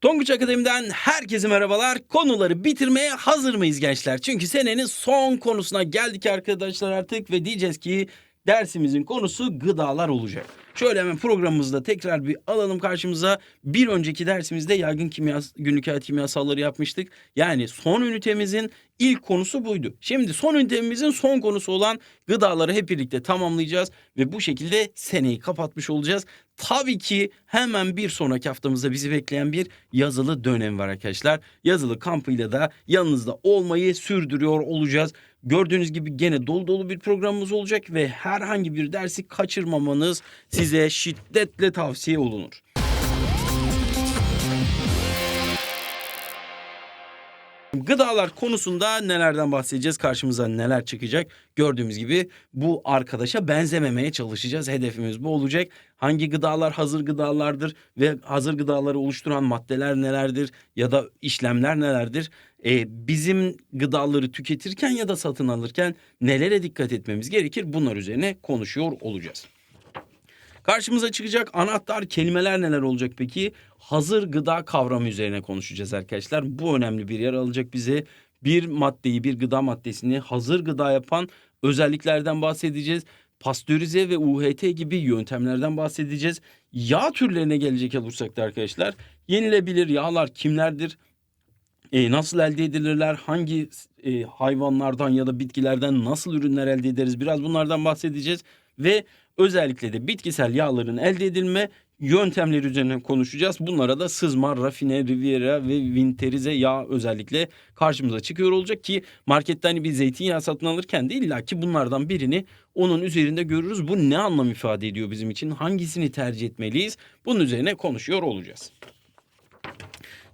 Tonguç Akademi'den herkese merhabalar. Konuları bitirmeye hazır mıyız gençler? Çünkü senenin son konusuna geldik arkadaşlar artık ve diyeceğiz ki dersimizin konusu gıdalar olacak. Şöyle hemen programımızda tekrar bir alalım karşımıza. Bir önceki dersimizde yaygın kimya, günlük hayat kimyasalları yapmıştık. Yani son ünitemizin ilk konusu buydu. Şimdi son ünitemizin son konusu olan gıdaları hep birlikte tamamlayacağız ve bu şekilde seneyi kapatmış olacağız. Tabii ki hemen bir sonraki haftamızda bizi bekleyen bir yazılı dönem var arkadaşlar. Yazılı kampıyla da yanınızda olmayı sürdürüyor olacağız. Gördüğünüz gibi gene dolu dolu bir programımız olacak ve herhangi bir dersi kaçırmamanız size şiddetle tavsiye olunur. Gıdalar konusunda nelerden bahsedeceğiz? Karşımıza neler çıkacak? Gördüğümüz gibi bu arkadaşa benzememeye çalışacağız. Hedefimiz bu olacak. Hangi gıdalar hazır gıdalardır ve hazır gıdaları oluşturan maddeler nelerdir ya da işlemler nelerdir? Ee, bizim gıdaları tüketirken ya da satın alırken nelere dikkat etmemiz gerekir? Bunlar üzerine konuşuyor olacağız. Karşımıza çıkacak anahtar kelimeler neler olacak peki? Hazır gıda kavramı üzerine konuşacağız arkadaşlar. Bu önemli bir yer alacak bize. Bir maddeyi, bir gıda maddesini hazır gıda yapan özelliklerden bahsedeceğiz. Pastörize ve UHT gibi yöntemlerden bahsedeceğiz. Yağ türlerine gelecek olursak da arkadaşlar yenilebilir yağlar kimlerdir? E, nasıl elde edilirler? Hangi e, hayvanlardan ya da bitkilerden nasıl ürünler elde ederiz? Biraz bunlardan bahsedeceğiz ve özellikle de bitkisel yağların elde edilme yöntemleri üzerine konuşacağız. Bunlara da sızma, rafine, riviera ve vinterize yağ özellikle karşımıza çıkıyor olacak ki marketten bir zeytinyağı satın alırken de illaki bunlardan birini onun üzerinde görürüz. Bu ne anlam ifade ediyor bizim için? Hangisini tercih etmeliyiz? Bunun üzerine konuşuyor olacağız.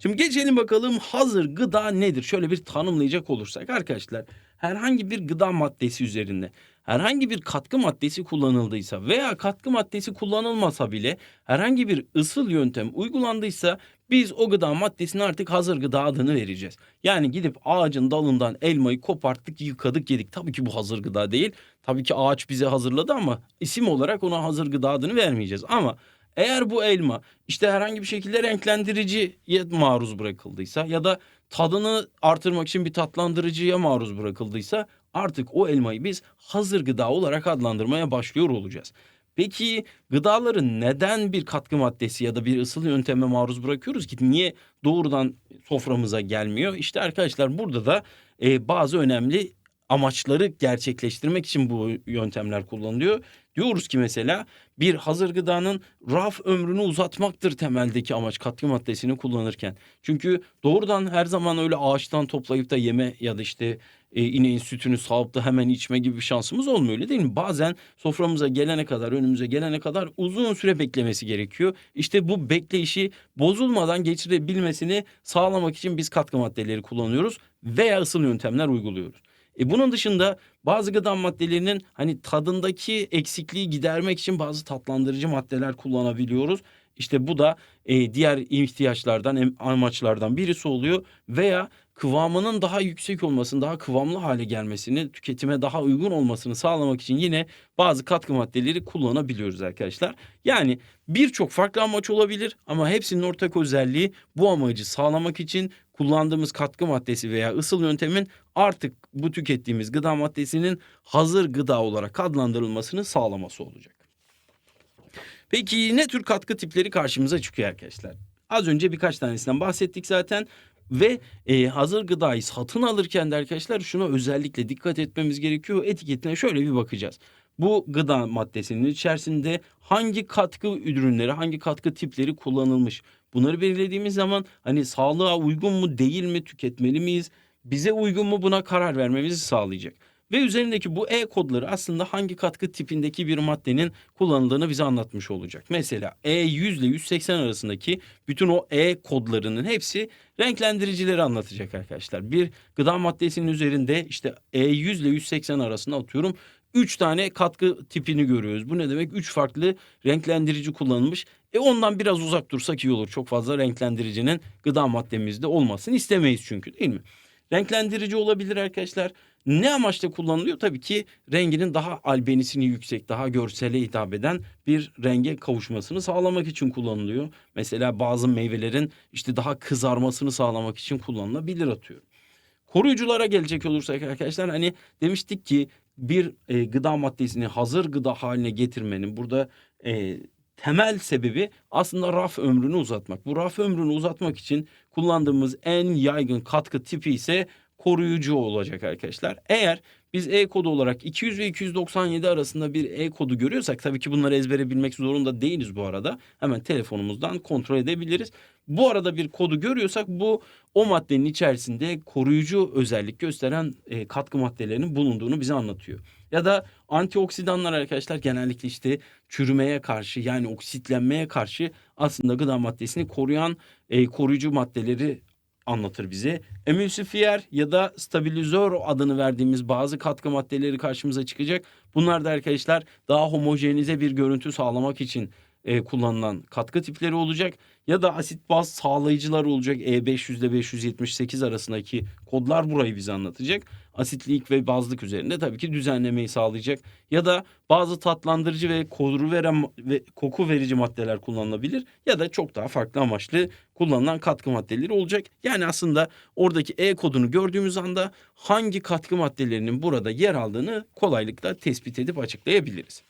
Şimdi geçelim bakalım hazır gıda nedir? Şöyle bir tanımlayacak olursak arkadaşlar herhangi bir gıda maddesi üzerinde herhangi bir katkı maddesi kullanıldıysa veya katkı maddesi kullanılmasa bile herhangi bir ısıl yöntem uygulandıysa biz o gıda maddesine artık hazır gıda adını vereceğiz. Yani gidip ağacın dalından elmayı koparttık, yıkadık, yedik. Tabii ki bu hazır gıda değil. Tabii ki ağaç bize hazırladı ama isim olarak ona hazır gıda adını vermeyeceğiz. Ama eğer bu elma işte herhangi bir şekilde renklendiriciye maruz bırakıldıysa ya da tadını artırmak için bir tatlandırıcıya maruz bırakıldıysa artık o elmayı biz hazır gıda olarak adlandırmaya başlıyor olacağız. Peki gıdaları neden bir katkı maddesi ya da bir ısıl yönteme maruz bırakıyoruz ki? Niye doğrudan soframıza gelmiyor? İşte arkadaşlar burada da e, bazı önemli amaçları gerçekleştirmek için bu yöntemler kullanılıyor. Diyoruz ki mesela bir hazır gıdanın raf ömrünü uzatmaktır temeldeki amaç katkı maddesini kullanırken. Çünkü doğrudan her zaman öyle ağaçtan toplayıp da yeme ya da işte e, ineğin sütünü sağıp da hemen içme gibi bir şansımız olmuyor öyle değil mi? Bazen soframıza gelene kadar önümüze gelene kadar uzun süre beklemesi gerekiyor. İşte bu bekleyişi bozulmadan geçirebilmesini sağlamak için biz katkı maddeleri kullanıyoruz veya ısıl yöntemler uyguluyoruz. E bunun dışında bazı gıda maddelerinin hani tadındaki eksikliği gidermek için bazı tatlandırıcı maddeler kullanabiliyoruz. İşte bu da e, diğer ihtiyaçlardan, amaçlardan birisi oluyor veya kıvamının daha yüksek olmasını, daha kıvamlı hale gelmesini, tüketime daha uygun olmasını sağlamak için yine bazı katkı maddeleri kullanabiliyoruz arkadaşlar. Yani birçok farklı amaç olabilir ama hepsinin ortak özelliği bu amacı sağlamak için kullandığımız katkı maddesi veya ısıl yöntemin artık bu tükettiğimiz gıda maddesinin hazır gıda olarak adlandırılmasını sağlaması olacak. Peki ne tür katkı tipleri karşımıza çıkıyor arkadaşlar? Az önce birkaç tanesinden bahsettik zaten ve e, hazır gıdayı satın alırken de arkadaşlar şuna özellikle dikkat etmemiz gerekiyor. Etiketine şöyle bir bakacağız. Bu gıda maddesinin içerisinde hangi katkı ürünleri, hangi katkı tipleri kullanılmış? Bunları belirlediğimiz zaman hani sağlığa uygun mu değil mi tüketmeli miyiz? Bize uygun mu buna karar vermemizi sağlayacak. Ve üzerindeki bu E kodları aslında hangi katkı tipindeki bir maddenin kullanıldığını bize anlatmış olacak. Mesela E100 ile 180 arasındaki bütün o E kodlarının hepsi renklendiricileri anlatacak arkadaşlar. Bir gıda maddesinin üzerinde işte E100 ile 180 arasında atıyorum 3 tane katkı tipini görüyoruz. Bu ne demek? 3 farklı renklendirici kullanılmış. E ondan biraz uzak dursak iyi olur. Çok fazla renklendiricinin gıda maddemizde olmasını istemeyiz çünkü değil mi? Renklendirici olabilir arkadaşlar. Ne amaçla kullanılıyor? Tabii ki renginin daha albenisini yüksek, daha görsele hitap eden bir renge kavuşmasını sağlamak için kullanılıyor. Mesela bazı meyvelerin işte daha kızarmasını sağlamak için kullanılabilir atıyorum. Koruyuculara gelecek olursak arkadaşlar hani demiştik ki bir e, gıda maddesini hazır gıda haline getirmenin burada e, temel sebebi aslında raf ömrünü uzatmak. Bu raf ömrünü uzatmak için kullandığımız en yaygın katkı tipi ise koruyucu olacak arkadaşlar. Eğer biz e-kodu olarak 200 ve 297 arasında bir e-kodu görüyorsak tabii ki bunları ezbere bilmek zorunda değiliz bu arada. Hemen telefonumuzdan kontrol edebiliriz. Bu arada bir kodu görüyorsak bu o maddenin içerisinde koruyucu özellik gösteren e, katkı maddelerinin bulunduğunu bize anlatıyor. Ya da antioksidanlar arkadaşlar genellikle işte çürümeye karşı yani oksitlenmeye karşı aslında gıda maddesini koruyan e, koruyucu maddeleri anlatır bize. Emülsifiyer ya da stabilizör adını verdiğimiz bazı katkı maddeleri karşımıza çıkacak. Bunlar da arkadaşlar daha homojenize bir görüntü sağlamak için e, kullanılan katkı tipleri olacak. Ya da asit baz sağlayıcılar olacak. E500 ile 578 arasındaki kodlar burayı bize anlatacak. Asitlik ve bazlık üzerinde tabii ki düzenlemeyi sağlayacak. Ya da bazı tatlandırıcı ve koru veren ve koku verici maddeler kullanılabilir. Ya da çok daha farklı amaçlı kullanılan katkı maddeleri olacak. Yani aslında oradaki E kodunu gördüğümüz anda hangi katkı maddelerinin burada yer aldığını kolaylıkla tespit edip açıklayabiliriz.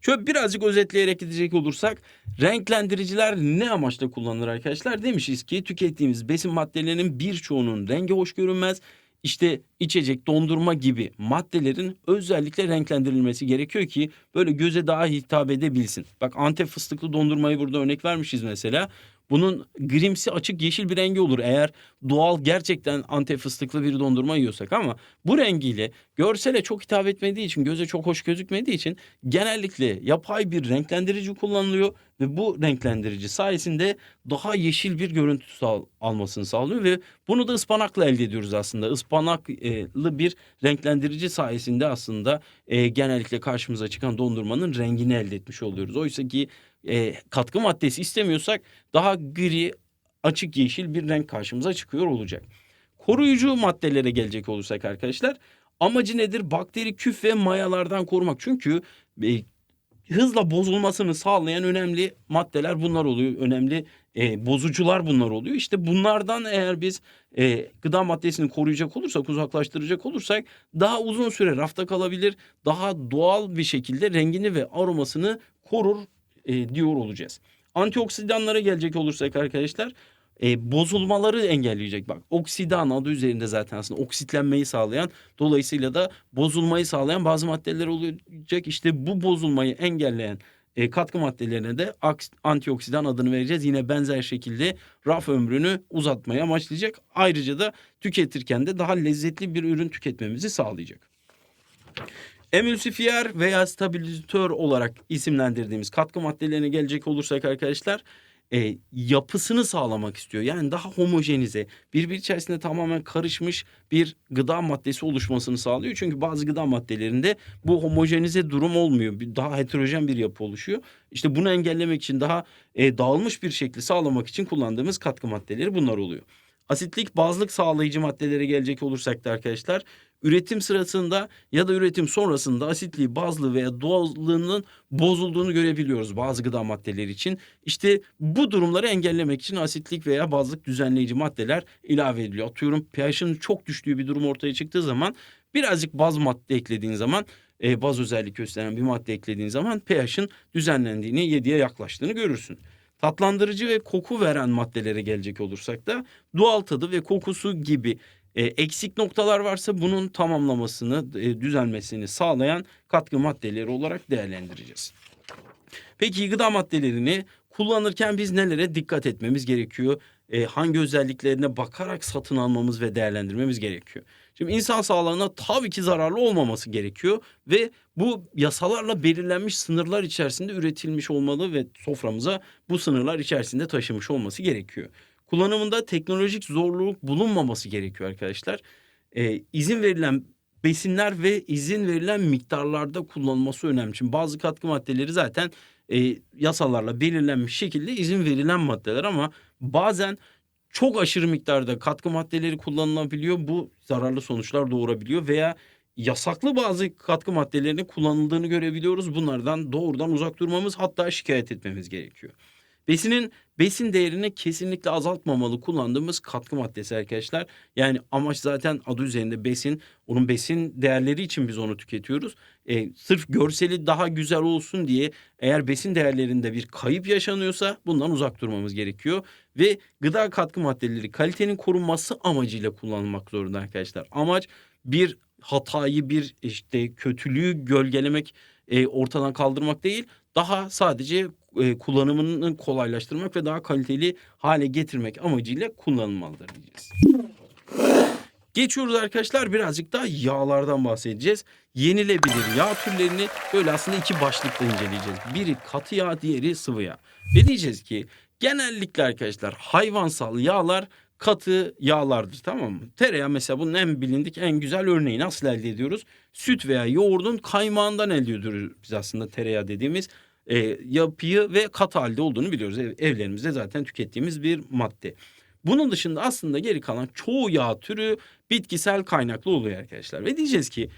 Şöyle birazcık özetleyerek gidecek olursak renklendiriciler ne amaçla kullanılır arkadaşlar? Demişiz ki tükettiğimiz besin maddelerinin birçoğunun rengi hoş görünmez. İşte içecek, dondurma gibi maddelerin özellikle renklendirilmesi gerekiyor ki böyle göze daha hitap edebilsin. Bak Antep fıstıklı dondurmayı burada örnek vermişiz mesela. Bunun grimsi açık yeşil bir rengi olur eğer doğal gerçekten antep fıstıklı bir dondurma yiyorsak ama bu rengiyle görsele çok hitap etmediği için göze çok hoş gözükmediği için genellikle yapay bir renklendirici kullanılıyor ve bu renklendirici sayesinde daha yeşil bir görüntü almasını sağlıyor ve bunu da ıspanakla elde ediyoruz aslında. Ispanaklı bir renklendirici sayesinde aslında e, genellikle karşımıza çıkan dondurmanın rengini elde etmiş oluyoruz. Oysa ki e, katkı maddesi istemiyorsak daha gri, açık yeşil bir renk karşımıza çıkıyor olacak. Koruyucu maddelere gelecek olursak arkadaşlar amacı nedir? Bakteri küf ve mayalardan korumak. Çünkü e, hızla bozulmasını sağlayan önemli maddeler bunlar oluyor. Önemli e, bozucular bunlar oluyor. İşte bunlardan eğer biz e, gıda maddesini koruyacak olursak, uzaklaştıracak olursak daha uzun süre rafta kalabilir. Daha doğal bir şekilde rengini ve aromasını korur e, diyor olacağız. Antioksidanlara gelecek olursak arkadaşlar e, bozulmaları engelleyecek. Bak oksidan adı üzerinde zaten aslında oksitlenmeyi sağlayan dolayısıyla da bozulmayı sağlayan bazı maddeler olacak. İşte bu bozulmayı engelleyen e, katkı maddelerine de antioksidan adını vereceğiz. Yine benzer şekilde raf ömrünü uzatmaya amaçlayacak. Ayrıca da tüketirken de daha lezzetli bir ürün tüketmemizi sağlayacak. Emülsifiyer veya stabilizatör olarak isimlendirdiğimiz katkı maddelerine gelecek olursak arkadaşlar e, yapısını sağlamak istiyor. Yani daha homojenize, birbir içerisinde tamamen karışmış bir gıda maddesi oluşmasını sağlıyor. Çünkü bazı gıda maddelerinde bu homojenize durum olmuyor. Daha heterojen bir yapı oluşuyor. İşte bunu engellemek için daha e, dağılmış bir şekli sağlamak için kullandığımız katkı maddeleri bunlar oluyor. Asitlik bazlık sağlayıcı maddelere gelecek olursak da arkadaşlar üretim sırasında ya da üretim sonrasında asitliği, bazlı veya doğallığının bozulduğunu görebiliyoruz bazı gıda maddeleri için. İşte bu durumları engellemek için asitlik veya bazlık düzenleyici maddeler ilave ediliyor. Atıyorum pH'ın çok düştüğü bir durum ortaya çıktığı zaman birazcık baz madde eklediğin zaman e, baz özellik gösteren bir madde eklediğin zaman pH'ın düzenlendiğini, 7'ye yaklaştığını görürsün. Tatlandırıcı ve koku veren maddelere gelecek olursak da doğal tadı ve kokusu gibi e, eksik noktalar varsa bunun tamamlamasını, e, düzelmesini sağlayan katkı maddeleri olarak değerlendireceğiz. Peki gıda maddelerini kullanırken biz nelere dikkat etmemiz gerekiyor? E, hangi özelliklerine bakarak satın almamız ve değerlendirmemiz gerekiyor? Şimdi insan sağlığına tabii ki zararlı olmaması gerekiyor ve bu yasalarla belirlenmiş sınırlar içerisinde üretilmiş olmalı ve soframıza bu sınırlar içerisinde taşımış olması gerekiyor. Kullanımında teknolojik zorluk bulunmaması gerekiyor arkadaşlar. Ee, izin verilen besinler ve izin verilen miktarlarda kullanılması önemli. Şimdi bazı katkı maddeleri zaten e, yasalarla belirlenmiş şekilde izin verilen maddeler ama bazen çok aşırı miktarda katkı maddeleri kullanılabiliyor. Bu zararlı sonuçlar doğurabiliyor veya yasaklı bazı katkı maddelerinin kullanıldığını görebiliyoruz. Bunlardan doğrudan uzak durmamız hatta şikayet etmemiz gerekiyor. Besinin besin değerini kesinlikle azaltmamalı kullandığımız katkı maddesi arkadaşlar. Yani amaç zaten adı üzerinde besin. Onun besin değerleri için biz onu tüketiyoruz. E, sırf görseli daha güzel olsun diye eğer besin değerlerinde bir kayıp yaşanıyorsa bundan uzak durmamız gerekiyor. Ve gıda katkı maddeleri kalitenin korunması amacıyla kullanılmak zorunda arkadaşlar. Amaç bir hatayı bir işte kötülüğü gölgelemek e, ortadan kaldırmak değil daha sadece e, kullanımını kolaylaştırmak ve daha kaliteli hale getirmek amacıyla kullanılmalıdır diyeceğiz. Geçiyoruz arkadaşlar birazcık daha yağlardan bahsedeceğiz. Yenilebilir yağ türlerini böyle aslında iki başlıkta inceleyeceğiz. Biri katı yağ, diğeri sıvı yağ. Ve diyeceğiz ki genellikle arkadaşlar hayvansal yağlar katı yağlardır tamam mı? Tereyağı mesela bunun en bilindik en güzel örneği nasıl elde ediyoruz? Süt veya yoğurdun kaymağından elde ediyoruz biz aslında tereyağı dediğimiz e, yapıyı ve katı halde olduğunu biliyoruz. Ev, evlerimizde zaten tükettiğimiz bir madde. Bunun dışında aslında geri kalan çoğu yağ türü bitkisel kaynaklı oluyor arkadaşlar. Ve diyeceğiz ki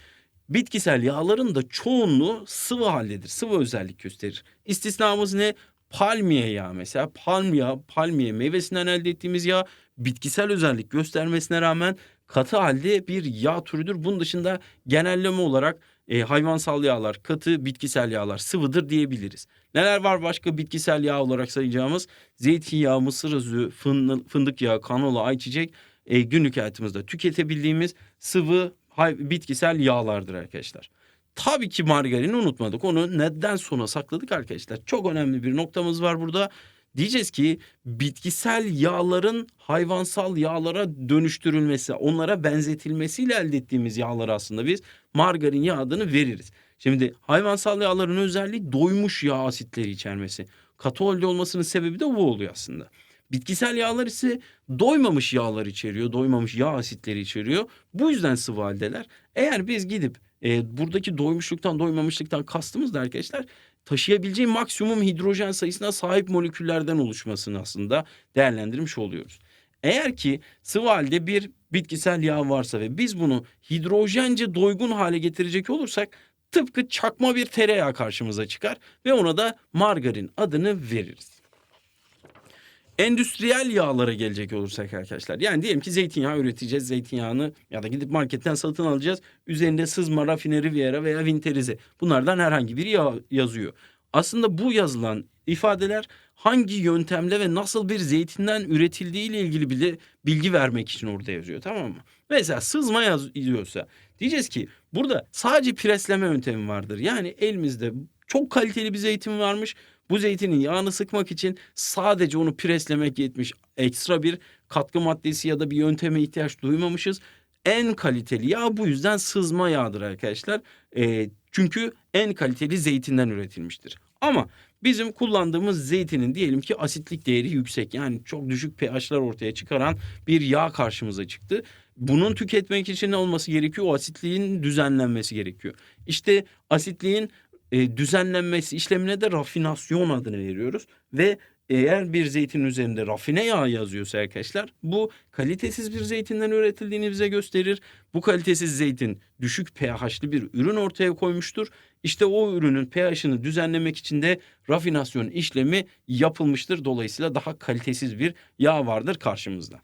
bitkisel yağların da çoğunluğu sıvı haldedir. Sıvı özellik gösterir. İstisnamız ne? Palmiye yağı mesela. Palm yağı, palmiye meyvesinden elde ettiğimiz yağ bitkisel özellik göstermesine rağmen katı halde bir yağ türüdür. Bunun dışında genelleme olarak e, hayvansal yağlar, katı bitkisel yağlar sıvıdır diyebiliriz. Neler var başka bitkisel yağ olarak sayacağımız? Zeytinyağı, mısır özü, fındık yağı, kanola, ayçiçek e, günlük hayatımızda tüketebildiğimiz sıvı bitkisel yağlardır arkadaşlar. Tabii ki margarini unutmadık. Onu neden sona sakladık arkadaşlar? Çok önemli bir noktamız var burada. Diyeceğiz ki bitkisel yağların hayvansal yağlara dönüştürülmesi, onlara benzetilmesiyle elde ettiğimiz yağları aslında biz margarin yağı adını veririz. Şimdi hayvansal yağların özelliği doymuş yağ asitleri içermesi. Katı olmasının sebebi de bu oluyor aslında. Bitkisel yağlar ise doymamış yağlar içeriyor, doymamış yağ asitleri içeriyor. Bu yüzden sıvı haldeler. Eğer biz gidip e, buradaki doymuşluktan, doymamışlıktan kastımız da arkadaşlar taşıyabileceği maksimum hidrojen sayısına sahip moleküllerden oluşmasını aslında değerlendirmiş oluyoruz. Eğer ki sıvı halde bir bitkisel yağ varsa ve biz bunu hidrojence doygun hale getirecek olursak tıpkı çakma bir tereyağı karşımıza çıkar ve ona da margarin adını veririz. Endüstriyel yağlara gelecek olursak arkadaşlar. Yani diyelim ki zeytinyağı üreteceğiz. Zeytinyağını ya da gidip marketten satın alacağız. Üzerinde sızma, rafine, riviera veya vinterize. Bunlardan herhangi biri yağ yazıyor. Aslında bu yazılan ifadeler hangi yöntemle ve nasıl bir zeytinden üretildiği ile ilgili bile bilgi vermek için orada yazıyor tamam mı? Mesela sızma yazıyorsa diyeceğiz ki burada sadece presleme yöntemi vardır. Yani elimizde çok kaliteli bir zeytin varmış. Bu zeytinin yağını sıkmak için sadece onu preslemek yetmiş. Ekstra bir katkı maddesi ya da bir yönteme ihtiyaç duymamışız. En kaliteli yağ bu yüzden sızma yağdır arkadaşlar. E, çünkü en kaliteli zeytinden üretilmiştir. Ama bizim kullandığımız zeytinin diyelim ki asitlik değeri yüksek. Yani çok düşük pH'lar ortaya çıkaran bir yağ karşımıza çıktı. Bunun tüketmek için ne olması gerekiyor? O asitliğin düzenlenmesi gerekiyor. İşte asitliğin e, düzenlenmesi işlemine de rafinasyon adını veriyoruz ve eğer bir zeytin üzerinde rafine yağ yazıyorsa arkadaşlar bu kalitesiz bir zeytinden üretildiğini bize gösterir. Bu kalitesiz zeytin düşük pH'li bir ürün ortaya koymuştur. İşte o ürünün pH'ını düzenlemek için de rafinasyon işlemi yapılmıştır. Dolayısıyla daha kalitesiz bir yağ vardır karşımızda.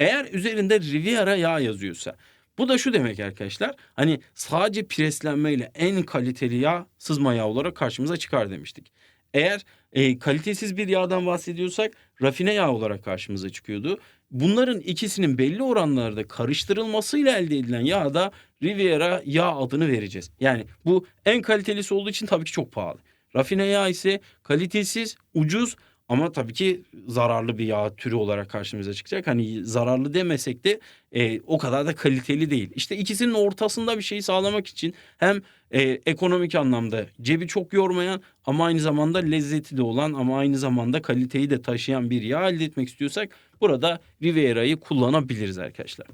Eğer üzerinde Riviera yağ yazıyorsa bu da şu demek arkadaşlar. Hani sadece preslenmeyle en kaliteli yağ sızma yağ olarak karşımıza çıkar demiştik. Eğer e, kalitesiz bir yağdan bahsediyorsak rafine yağ olarak karşımıza çıkıyordu. Bunların ikisinin belli oranlarda karıştırılmasıyla elde edilen yağ da Riviera yağ adını vereceğiz. Yani bu en kalitelisi olduğu için tabii ki çok pahalı. Rafine yağ ise kalitesiz, ucuz ama tabii ki zararlı bir yağ türü olarak karşımıza çıkacak. Hani zararlı demesek de e, o kadar da kaliteli değil. İşte ikisinin ortasında bir şeyi sağlamak için hem e, ekonomik anlamda cebi çok yormayan ama aynı zamanda lezzeti de olan ama aynı zamanda kaliteyi de taşıyan bir yağ elde etmek istiyorsak burada Riviera'yı kullanabiliriz arkadaşlar.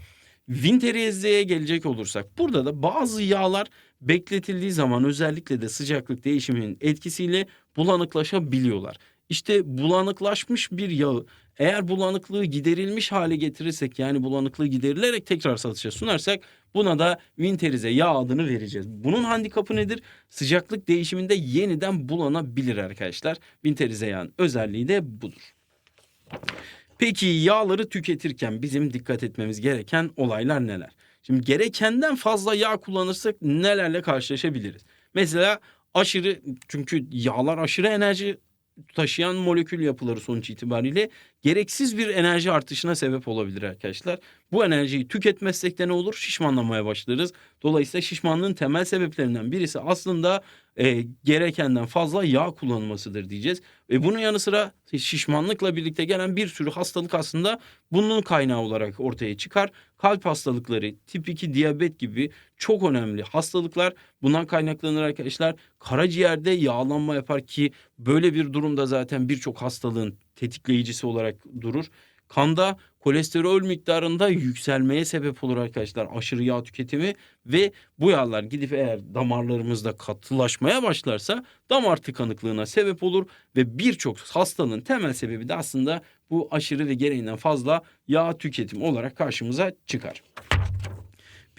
Vinterezze'ye gelecek olursak burada da bazı yağlar bekletildiği zaman özellikle de sıcaklık değişiminin etkisiyle bulanıklaşabiliyorlar. İşte bulanıklaşmış bir yağı eğer bulanıklığı giderilmiş hale getirirsek yani bulanıklığı giderilerek tekrar satışa sunarsak buna da winterize yağ adını vereceğiz. Bunun handikapı nedir? Sıcaklık değişiminde yeniden bulanabilir arkadaşlar. Winterize yağın özelliği de budur. Peki yağları tüketirken bizim dikkat etmemiz gereken olaylar neler? Şimdi gerekenden fazla yağ kullanırsak nelerle karşılaşabiliriz? Mesela aşırı çünkü yağlar aşırı enerji taşıyan molekül yapıları sonuç itibariyle gereksiz bir enerji artışına sebep olabilir arkadaşlar. Bu enerjiyi tüketmezsek de ne olur? Şişmanlamaya başlarız. Dolayısıyla şişmanlığın temel sebeplerinden birisi aslında e, gerekenden fazla yağ kullanılmasıdır diyeceğiz. Ve bunun yanı sıra şişmanlıkla birlikte gelen bir sürü hastalık aslında bunun kaynağı olarak ortaya çıkar. Kalp hastalıkları, tip 2 diyabet gibi çok önemli hastalıklar bundan kaynaklanır arkadaşlar. Karaciğerde yağlanma yapar ki böyle bir durumda zaten birçok hastalığın tetikleyicisi olarak durur. Kanda kolesterol miktarında yükselmeye sebep olur arkadaşlar aşırı yağ tüketimi ve bu yağlar gidip eğer damarlarımızda katılaşmaya başlarsa damar tıkanıklığına sebep olur ve birçok hastalığın temel sebebi de aslında bu aşırı ve gereğinden fazla yağ tüketimi olarak karşımıza çıkar.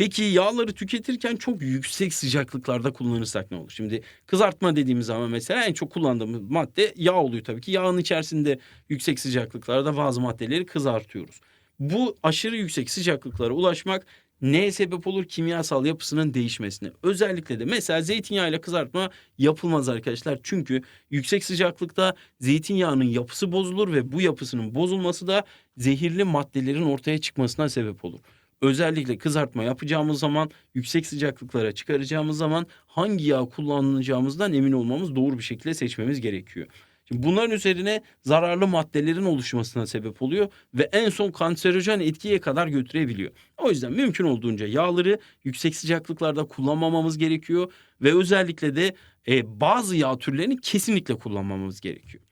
Peki yağları tüketirken çok yüksek sıcaklıklarda kullanırsak ne olur? Şimdi kızartma dediğimiz zaman mesela en çok kullandığımız madde yağ oluyor tabii ki. Yağın içerisinde yüksek sıcaklıklarda bazı maddeleri kızartıyoruz. Bu aşırı yüksek sıcaklıklara ulaşmak neye sebep olur? Kimyasal yapısının değişmesine. Özellikle de mesela zeytinyağıyla kızartma yapılmaz arkadaşlar. Çünkü yüksek sıcaklıkta zeytinyağının yapısı bozulur ve bu yapısının bozulması da zehirli maddelerin ortaya çıkmasına sebep olur özellikle kızartma yapacağımız zaman yüksek sıcaklıklara çıkaracağımız zaman hangi yağ kullanacağımızdan emin olmamız doğru bir şekilde seçmemiz gerekiyor. Şimdi bunların üzerine zararlı maddelerin oluşmasına sebep oluyor ve en son kanserojen etkiye kadar götürebiliyor. O yüzden mümkün olduğunca yağları yüksek sıcaklıklarda kullanmamamız gerekiyor ve özellikle de e, bazı yağ türlerini kesinlikle kullanmamamız gerekiyor.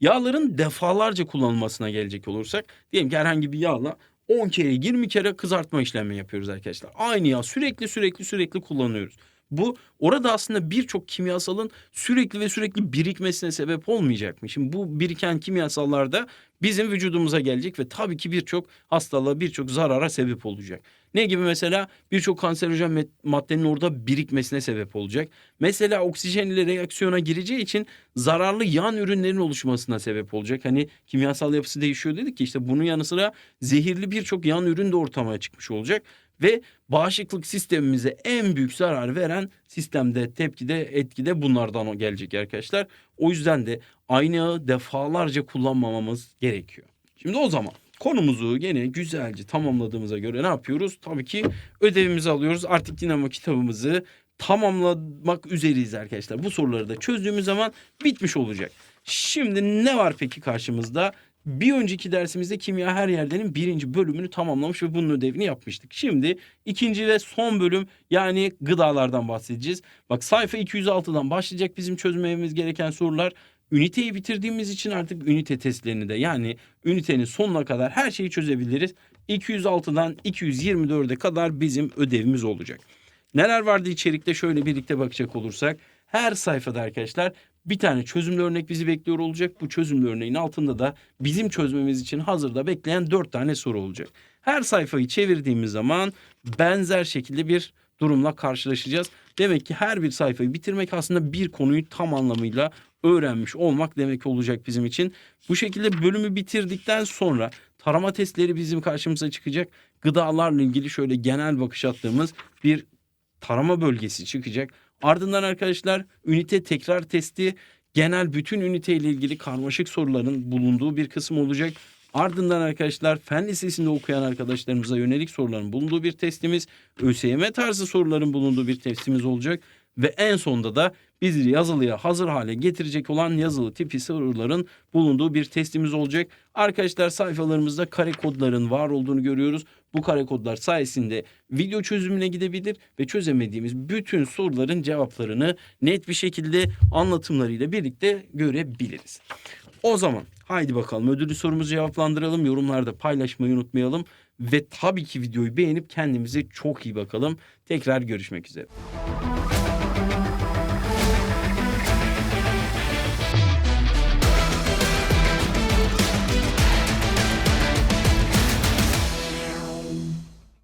Yağların defalarca kullanılmasına gelecek olursak diyelim ki herhangi bir yağla 10 kere 20 kere kızartma işlemi yapıyoruz arkadaşlar. Aynı yağ sürekli sürekli sürekli kullanıyoruz. Bu orada aslında birçok kimyasalın sürekli ve sürekli birikmesine sebep olmayacak mı? Şimdi bu biriken kimyasallar da bizim vücudumuza gelecek ve tabii ki birçok hastalığa, birçok zarara sebep olacak. Ne gibi mesela birçok kanserojen maddenin orada birikmesine sebep olacak. Mesela oksijen ile reaksiyona gireceği için zararlı yan ürünlerin oluşmasına sebep olacak. Hani kimyasal yapısı değişiyor dedik ki işte bunun yanı sıra zehirli birçok yan ürün de ortama çıkmış olacak ve bağışıklık sistemimize en büyük zarar veren sistemde tepkide etkide bunlardan gelecek arkadaşlar. O yüzden de aynı defalarca kullanmamamız gerekiyor. Şimdi o zaman konumuzu gene güzelce tamamladığımıza göre ne yapıyoruz? Tabii ki ödevimizi alıyoruz. Artık dinamo kitabımızı tamamlamak üzereyiz arkadaşlar. Bu soruları da çözdüğümüz zaman bitmiş olacak. Şimdi ne var peki karşımızda? Bir önceki dersimizde kimya her yerdenin birinci bölümünü tamamlamış ve bunun ödevini yapmıştık. Şimdi ikinci ve son bölüm yani gıdalardan bahsedeceğiz. Bak sayfa 206'dan başlayacak bizim çözmemiz gereken sorular. Üniteyi bitirdiğimiz için artık ünite testlerini de yani ünitenin sonuna kadar her şeyi çözebiliriz. 206'dan 224'e kadar bizim ödevimiz olacak. Neler vardı içerikte şöyle birlikte bakacak olursak her sayfada arkadaşlar bir tane çözümlü örnek bizi bekliyor olacak. Bu çözümlü örneğin altında da bizim çözmemiz için hazırda bekleyen dört tane soru olacak. Her sayfayı çevirdiğimiz zaman benzer şekilde bir durumla karşılaşacağız. Demek ki her bir sayfayı bitirmek aslında bir konuyu tam anlamıyla öğrenmiş olmak demek olacak bizim için. Bu şekilde bölümü bitirdikten sonra tarama testleri bizim karşımıza çıkacak. Gıdalarla ilgili şöyle genel bakış attığımız bir tarama bölgesi çıkacak. Ardından arkadaşlar ünite tekrar testi genel bütün ünite ile ilgili karmaşık soruların bulunduğu bir kısım olacak. Ardından arkadaşlar fen lisesinde okuyan arkadaşlarımıza yönelik soruların bulunduğu bir testimiz, ÖSYM tarzı soruların bulunduğu bir testimiz olacak. Ve en sonda da bizi yazılıya hazır hale getirecek olan yazılı tipi soruların bulunduğu bir testimiz olacak. Arkadaşlar sayfalarımızda kare kodların var olduğunu görüyoruz. Bu kare kodlar sayesinde video çözümüne gidebilir ve çözemediğimiz bütün soruların cevaplarını net bir şekilde anlatımlarıyla birlikte görebiliriz. O zaman haydi bakalım ödüllü sorumuzu cevaplandıralım. Yorumlarda paylaşmayı unutmayalım. Ve tabii ki videoyu beğenip kendimize çok iyi bakalım. Tekrar görüşmek üzere.